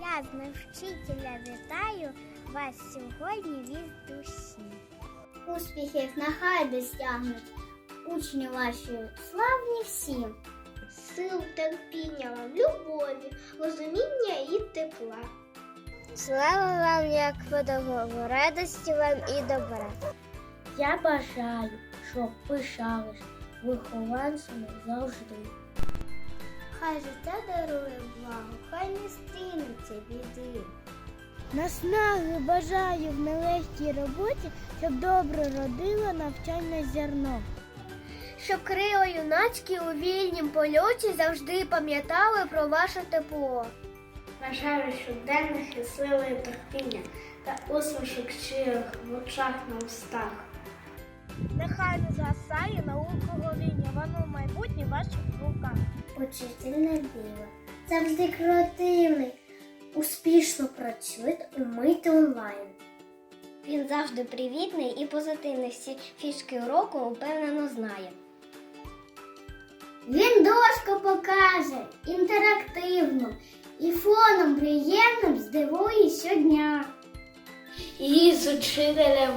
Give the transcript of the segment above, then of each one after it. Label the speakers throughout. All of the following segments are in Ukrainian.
Speaker 1: Я з навчителя вітаю вас сьогодні від душі. Успіхів нехай досягнуть учні ваші славні всім. Сил, терпіння вам, любові, розуміння і тепла. Слава вам, як педагогу, радості вам і добра. Я бажаю, щоб пишались вихованцями завжди. Хай життя дарує благо, Наснаги бажаю в нелегкій роботі, щоб добре родило навчальне зерно. Щоб крила юнацькі у вільнім польоті завжди пам'ятали про ваше тепло. Бажаю щоденних і сили терпіння та усмішок щирих в очах на устах. Нехай не згасає наука горіння, воно в майбутнє ваших руках. Учительне диво, завжди креативний, успішно працює умити онлайн. Він завжди привітний і позитивний. Всі фішки уроку впевнено знає. Він дошку покаже інтерактивно і фоном приємним здивує щодня.
Speaker 2: І з учителем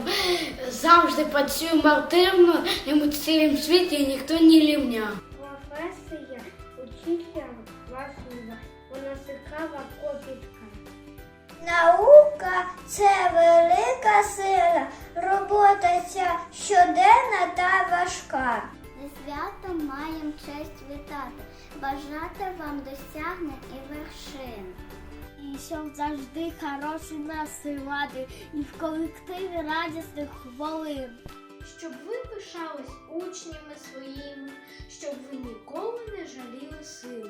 Speaker 2: завжди працюємо активно, йому в цілім світі ніхто не рівня.
Speaker 1: Вона цікава копітка. Наука це велика сила, робота ця щоденна та важка. Свято маєм честь вітати, бажати вам досягнень і вершин. І щоб завжди хороші насилати, і в колективі радісних хвилин.
Speaker 2: Щоб ви пишались учнями своїми, щоб ви ніколи не жаліли сил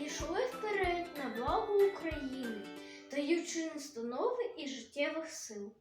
Speaker 2: і йшли вперед на благо України, даючи настанови і життєвих сил.